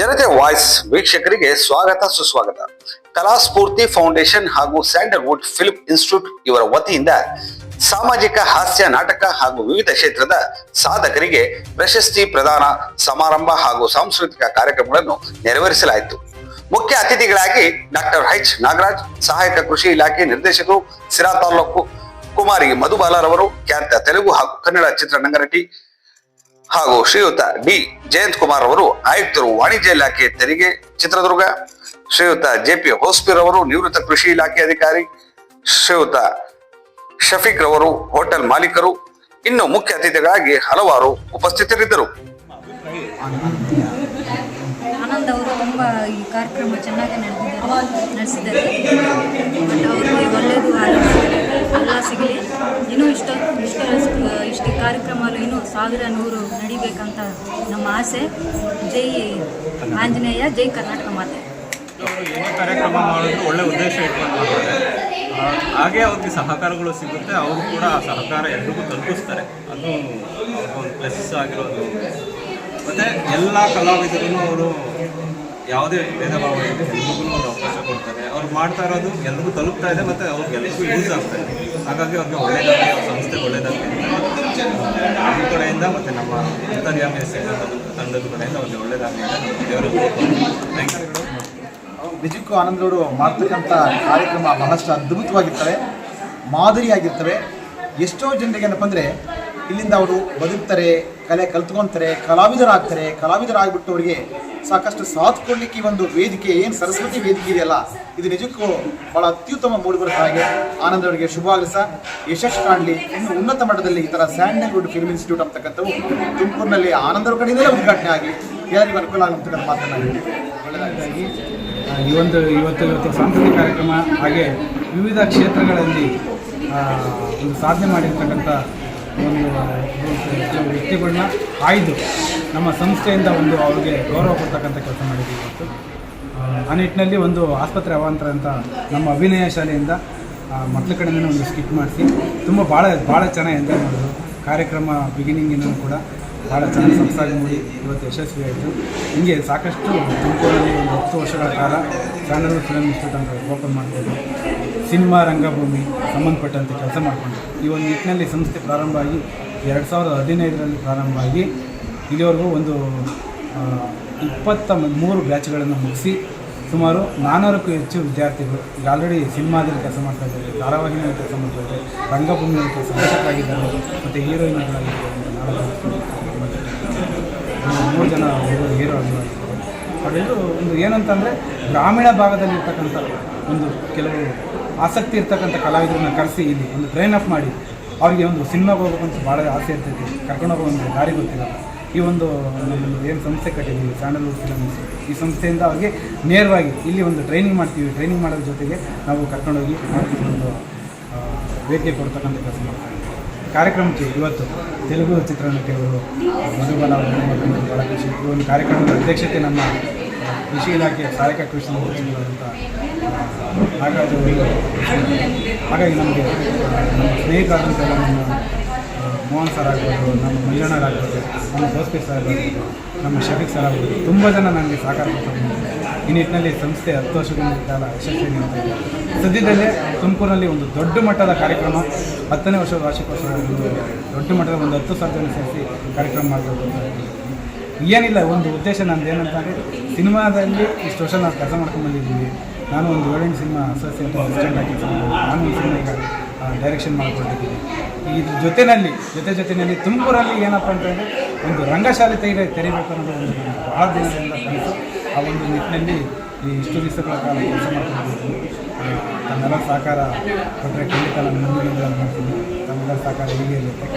ಜನತೆ ವಾಯ್ಸ್ ವೀಕ್ಷಕರಿಗೆ ಸ್ವಾಗತ, ಸುಸ್ವಾಗತ. ಕಲಾ ಸ್ಫೂರ್ತಿ ಫೌಂಡೇಶನ್ ಹಾಗೂ ಸ್ಯಾಂಡಲ್ವುಡ್ ಫಿಲ್ಮ್ ಇನ್ಸ್ಟಿಟ್ಯೂಟ್ ಇವರ ವತಿಯಿಂದ ಸಾಮಾಜಿಕ ಹಾಸ್ಯ ನಾಟಕ ಹಾಗೂ ವಿವಿಧ ಕ್ಷೇತ್ರದ ಸಾಧಕರಿಗೆ ಪ್ರಶಸ್ತಿ ಪ್ರದಾನ ಸಮಾರಂಭ ಹಾಗೂ ಸಾಂಸ್ಕೃತಿಕ ಕಾರ್ಯಕ್ರಮಗಳನ್ನು ನೆರವೇರಿಸಲಾಯಿತು. ಮುಖ್ಯ ಅತಿಥಿಗಳಾಗಿ ಡಾಕ್ಟರ್ ಎಚ್. ನಾಗರಾಜ್, ಸಹಾಯಕ ಕೃಷಿ ಇಲಾಖೆ ನಿರ್ದೇಶಕರು ಸಿರಾ ತಾಲೂಕು ಕುಮಾರಿ ಮಧುಬಾಲರವರು, ಖ್ಯಾತ ತೆಲುಗು ಹಾಗೂ ಕನ್ನಡ ಚಿತ್ರರಂಗ ನಟಿ ಹಾಗೂ ಶ್ರೀಯುತ ಡಿ ಜಯಂತ್ ಕುಮಾರ್ ಅವರು ಆಯುಕ್ತರು ವಾಣಿಜ್ಯ ಇಲಾಖೆ ತೆರಿಗೆ ಚಿತ್ರದುರ್ಗ, ಶ್ರೀಯುತ ಜೆ ಪಿ ಹೋಸ್ಪಿರ್ ಅವರು ನಿವೃತ್ತ ಕೃಷಿ ಇಲಾಖೆ ಅಧಿಕಾರಿ, ಶ್ರೀಯುತ ಶಫೀಕ್ ರವರು ಹೋಟೆಲ್ ಮಾಲೀಕರು, ಇನ್ನು ಮುಖ್ಯ ಅತಿಥಿಗಳಾಗಿ ಹಲವಾರು ಉಪಸ್ಥಿತರಿದ್ದರು. ಆನಂದ್ ಅವರು ತುಂಬಾ ಈ ಕಾರ್ಯಕ್ರಮ ಚೆನ್ನಾಗಿ ನಡೆದಿದ್ದಾರೆ, ನಡೆಸಿದ್ದಾರೆ. ಬಟ್ ಒಳ್ಳೆಯದು ಎಲ್ಲ ಸಿಗಲಿ. ಇನ್ನೂ ಇಷ್ಟ ಇಷ್ಟು ಕಾರ್ಯಕ್ರಮಗಳು ಇನ್ನೂ ಸಾವಿರ ನೂರು ನಡಿಬೇಕಂತ ನಮ್ಮ ಆಸೆ. ಜೈ ಆಂಜನೇಯ, ಜೈ ಕರ್ನಾಟಕ ಮಾತೆ. ಕಾರ್ಯಕ್ರಮ ಮಾಡಿದ್ರು ಒಳ್ಳೆ ಉದ್ದೇಶ ಇಟ್ಕೊಂಡು ಹಾಗೆ ಅವ್ರಿಗೆ ಸಹಕಾರಗಳು ಸಿಗುತ್ತೆ, ಅವರು ಕೂಡ ಆ ಸಹಕಾರ ಎಲ್ರಿಗೂ ತಲುಪಿಸ್ತಾರೆ. ಅದು ಒಂದು ಪ್ಲಸ್ ಆಗಿರೋದು. ಮತ್ತು ಎಲ್ಲ ಕಲಾವಿದರು ಅವರು ಯಾವುದೇ ಭೇದ ಭಾವ ಎಲ್ರಿಗೂ ಒಂದು ಅವಕಾಶ ಕೊಡ್ತಾರೆ. ಅವ್ರು ಮಾಡ್ತಾ ಇರೋದು ಎಲ್ರಿಗೂ ತಲುಪ್ತಾ ಇದೆ, ಮತ್ತು ಅವ್ರಿಗೆ ಎಲ್ರಿಗೂ ಯೂಸ್ ಆಗ್ತಾ ಇದೆ. ಹಾಗಾಗಿ ಅವ್ರಿಗೆ ಒಳ್ಳೇದಾಗಲಿ ಅವ್ರ ಸಂಸ್ಥೆ ಒಳ್ಳೇದಾಗಲಿ ನಮ್ಮ ಕಡೆಯಿಂದ ಮತ್ತು ನಮ್ಮ ಅಂತರ್ಯಾಮಿ ತಂಡದ ಕಡೆಯಿಂದ ಒಂದು ಯು ನಿಜಕ್ಕೂ ಆನಂದಗೌಡು ಮಾಡ್ತಕ್ಕಂಥ ಕಾರ್ಯಕ್ರಮ ಬಹಳಷ್ಟು ಅದ್ಭುತವಾಗಿರ್ತವೆ, ಮಾದರಿಯಾಗಿರ್ತವೆ. ಎಷ್ಟೋ ಜನರಿಗೆ ಏನಪ್ಪ ಅಂದರೆ ಇಲ್ಲಿಂದ ಅವರು ಬದುಕ್ತಾರೆ, ಕಲೆ ಕಲ್ತ್ಕೊತಾರೆ, ಕಲಾವಿದರಾಗ್ತಾರೆ. ಕಲಾವಿದರಾಗ್ಬಿಟ್ಟು ಅವರಿಗೆ ಸಾಕಷ್ಟು ಸಾಥ್ ಕೊಡ್ಲಿಕ್ಕೆ ಈ ಒಂದು ವೇದಿಕೆ ಏನು ಸರಸ್ವತಿ ವೇದಿಕೆ ಇದೆಯಲ್ಲ, ಇದು ನಿಜಕ್ಕೂ ಭಾಳ ಅತ್ಯುತ್ತಮ ಮೂಡಿಬರೋ ಹಾಗೆ. ಆನಂದ್ ಅವರಿಗೆ ಶುಭ ಆಗಲಿ ಸಹ ಯಶಸ್ಸು ಕಾಣಲಿ. ಇನ್ನು ಉನ್ನತ ಮಟ್ಟದಲ್ಲಿ ಈ ಥರ ಸ್ಯಾಂಡಲ್ವುಡ್ ಫಿಲ್ಮ್ ಇನ್ಸ್ಟಿಟ್ಯೂಟ್ ಅಂತಕ್ಕಂಥವು ತುಮಕೂರಿನಲ್ಲಿ ಆನಂದರ ಕಡೆಯಿಂದಲೇ ಉದ್ಘಾಟನೆ ಆಗಲಿ ಯಾರಿಗೆ ಅನುಕೂಲ ಆಗುತ್ತೆ ಮಾತನಾಡಿ. ಈ ಒಂದು ಇವತ್ತು ಇವತ್ತು ಸಾಂಸ್ಕೃತಿಕ ಕಾರ್ಯಕ್ರಮ ಹಾಗೆ ವಿವಿಧ ಕ್ಷೇತ್ರಗಳಲ್ಲಿ ಒಂದು ಸಾಧನೆ ಮಾಡಿರ್ತಕ್ಕಂಥ ಒಂದು ವ್ಯಕ್ತಿಗಳನ್ನ ಆಯ್ದು ನಮ್ಮ ಸಂಸ್ಥೆಯಿಂದ ಒಂದು ಅವ್ರಿಗೆ ಗೌರವ ಕೊಡ್ತಕ್ಕಂಥ ಕೆಲಸ ಮಾಡಿದ್ದೀವಿ ಇವತ್ತು. ಆ, ನಿಟ್ಟಿನಲ್ಲಿ ಒಂದು ಆಸ್ಪತ್ರೆ ಅವಾಂತರ ಅಂತ ನಮ್ಮ ಅಭಿನಯ ಶಾಲೆಯಿಂದ ಆ, ಮಕ್ಳ ಕಡೆಯಿಂದ ಒಂದು ಸ್ಕಿಟ್ ಮಾಡಿಸಿ ತುಂಬ ಭಾಳ ಭಾಳ ಚೆನ್ನಾಗಿ ಎಂಜಾಯ್ ಮಾಡಿದ್ರು. ಕಾರ್ಯಕ್ರಮ ಬಿಗಿನಿಂಗಿನೂ ಕೂಡ ಭಾಳ ಚೆನ್ನಾಗಿ ಸೊಗಸಾಗಿ ಮೂಡಿ ಇವತ್ತು ಯಶಸ್ವಿಯಾಯಿತು ಹಿಂಗೆ ಸಾಕಷ್ಟು ತುಮಕೂರಲ್ಲಿ ಒಂದು ಹತ್ತು ವರ್ಷಗಳ ಕಾಲ ಚಾನಲ್ ಫಿಲಮ್ ಇನ್ಸ್ಟಿಟ್ಯೂಟ್ ಅಂತ ಓಪನ್ ಮಾಡ್ಬೋದು. ಸಿನಿಮಾ ರಂಗಭೂಮಿ ಸಂಬಂಧಪಟ್ಟಂತೆ ಕೆಲಸ ಮಾಡಿಕೊಂಡು ಈ ಒಂದು ನಿಟ್ಟಿನಲ್ಲಿ ಸಂಸ್ಥೆ ಪ್ರಾರಂಭ ಆಗಿ ಎರಡು ಸಾವಿರದ ಹದಿನೈದರಲ್ಲಿ ಪ್ರಾರಂಭ ಆಗಿ ಇಲ್ಲಿವರೆಗೂ ಒಂದು ಇಪ್ಪತ್ತ ಮೂರು ಬ್ಯಾಚ್ಗಳನ್ನು ಮುಗಿಸಿ ಸುಮಾರು ನಾನ್ನೂರಕ್ಕೂ ಹೆಚ್ಚು ವಿದ್ಯಾರ್ಥಿಗಳು ಈಗ ಆಲ್ರೆಡಿ ಸಿನಿಮಾದಲ್ಲಿ ಕೆಲಸ ಮಾಡ್ತಾ ಇದ್ದಾರೆ, ಧಾರಾವಾಹಿನಲ್ಲಿ ಕೆಲಸ ಮಾಡ್ತಾ ಇದ್ದಾರೆ, ರಂಗಭೂಮಿಯಲ್ಲಿ ಕೆಲಸ ದರ್ಶಕರಾಗಿದ್ದಾರೆ ಮತ್ತು ಹೀರೋಯಿನ್ಗಳಾಗಿದ್ದಾರೆ ಮೂರು ಜನ ಹೀರೋ ಆಗಿದ್ದಾರೆ. ಒಂದು ಏನಂತಂದರೆ ಗ್ರಾಮೀಣ ಭಾಗದಲ್ಲಿರ್ತಕ್ಕಂಥ ಒಂದು ಕೆಲವು ಆಸಕ್ತಿ ಇರ್ತಕ್ಕಂಥ ಕಲಾವಿದರನ್ನ ಕರೆಸಿ ಇಲ್ಲಿ ಒಂದು ಟ್ರೈನ್ ಅಪ್ ಮಾಡಿ ಅವರಿಗೆ ಒಂದು ಸಿನಿಮಾಗೆ ಹೋಗ್ಬೇಕಂತ ಭಾಳ ಆಸೆ ಇರ್ತೈತಿ. ಕರ್ಕೊಂಡು ಹೋಗೋ ಒಂದು ದಾರಿ ಗೊತ್ತಿಲ್ಲ ಈ ಒಂದು ಏನು ಸಂಸ್ಥೆ ಕಟ್ಟಿದ್ದೀವಿ ಸ್ಯಾಂಡಲ್ವುಡ್ ಫಿಲಮ್ಸ್ ಈ ಸಂಸ್ಥೆಯಿಂದ ಅವ್ರಿಗೆ ನೇರವಾಗಿ ಇಲ್ಲಿ ಒಂದು ಟ್ರೈನಿಂಗ್ ಮಾಡ್ತೀವಿ. ಟ್ರೈನಿಂಗ್ ಮಾಡೋದ್ರ ಜೊತೆಗೆ ನಾವು ಕರ್ಕೊಂಡೋಗಿ ಒಂದು ವೇದಿಕೆ ಕೊಡ್ತಕ್ಕಂಥ ಕೆಲಸ ಮಾಡ್ತೀವಿ. ಕಾರ್ಯಕ್ರಮಕ್ಕೆ ಇವತ್ತು ತೆಲುಗು ಚಿತ್ರನಟಿಯವರು, ಮಧುಬಲ ಒಂದು ಕಾರ್ಯಕ್ರಮದ ಅಧ್ಯಕ್ಷತೆ ನಮ್ಮ ಕೃಷಿ ಇಲಾಖೆ ಸಹಾಯಕ ಕೃಷಿ ನಿರ್ದೇಶಕರಾದಂಥ ನಾಗರಾಜ್ ಅವರು ಹಾಗಾಗಿ ನಮಗೆ ನಮ್ಮ ಸ್ನೇಹಿತರಾದಂಥ ನಮ್ಮ ಮೋಹನ್ ಸರ್ ಆಗ್ಬೋದು, ನಮ್ಮ ಮಂಜಣ್ಣರಾಗ್ಬೋದು ನಮ್ಮ ದೋಸ್ತಿ ಸರ್ ಆಗ್ಬೋದು, ನಮ್ಮ ಶಫೀಕ್ ಸರ್ ಆಗ್ಬೋದು, ತುಂಬ ಜನ ನನಗೆ ಸಹಕಾರ ಈ ನಿಟ್ಟಿನಲ್ಲಿ ಸಂಸ್ಥೆ ಹತ್ತು ವರ್ಷಗಳ ಕಾಲ ಯಶಸ್ವಿ ಸದ್ಯದಲ್ಲೇ ತುಮಕೂರಿನಲ್ಲಿ ಒಂದು ದೊಡ್ಡ ಮಟ್ಟದ ಕಾರ್ಯಕ್ರಮ, ಹತ್ತನೇ ವರ್ಷದ ವಾರ್ಷಿಕೋತ್ಸವ ದೊಡ್ಡ ಮಟ್ಟದ ಒಂದು ಹತ್ತು ಸಾವಿರ ಜನ ಸೇರಿಸಿ ಕಾರ್ಯಕ್ರಮ ಮಾಡಬೇಕು ಅಂತ. ಏನಿಲ್ಲ, ಒಂದು ಉದ್ದೇಶ ನಂದು ಏನಂತಂದರೆ ಸಿನಿಮಾದಲ್ಲಿ ಇಷ್ಟು ವರ್ಷ ನಾವು ಕೆಲಸ ಮಾಡ್ಕೊಂಡು ಬಂದಿದ್ದೀವಿ. ನಾನು ಒಂದು ಏಳೆಂಟು ಸಿನಿಮಾ ಅಸೋಸಿಯೇಟ್ ಅಸಿಸ್ಟೆಂಟ್ ಆಗಿ ನಾನು ಒಂದು ಸಿನಿಮಾ ಡೈರೆಕ್ಷನ್ ಮಾಡ್ಕೊಂಡಿದ್ದೀನಿ ಇದ್ರ ಜೊತೆಯಲ್ಲಿ ಜೊತೆ ಜೊತೆಯಲ್ಲಿ ತುಮಕೂರಲ್ಲಿ ಏನಪ್ಪ ಅಂತಂದರೆ ಒಂದು ರಂಗಶಾಲೆ ತೆಗೆ ತೆರಿಬೇಕು ಅನ್ನೋದು ಒಂದು ಭಾಳ ದಿನದಿಂದ ಕನಸು ಆ ಒಂದು ನಿಟ್ಟಿನಲ್ಲಿ ಈ ಇಷ್ಟು ದಿವಸಗಳ ಕಾಲ ಕೆಲಸ ಮಾಡ್ಕೊಂಡಿದ್ದೀನಿ. ತಮ್ಮೆಲ್ಲ ಸಹಕಾರ ಕೊಟ್ಟರೆ ಖಂಡಿತ ನಾನು ಮುಂದಿನ ಮಾಡ್ತೀನಿ. ತಮ್ಮೆಲ್ಲ ಸಹಕಾರ ಹೀಗೆ ಇರುತ್ತೆ.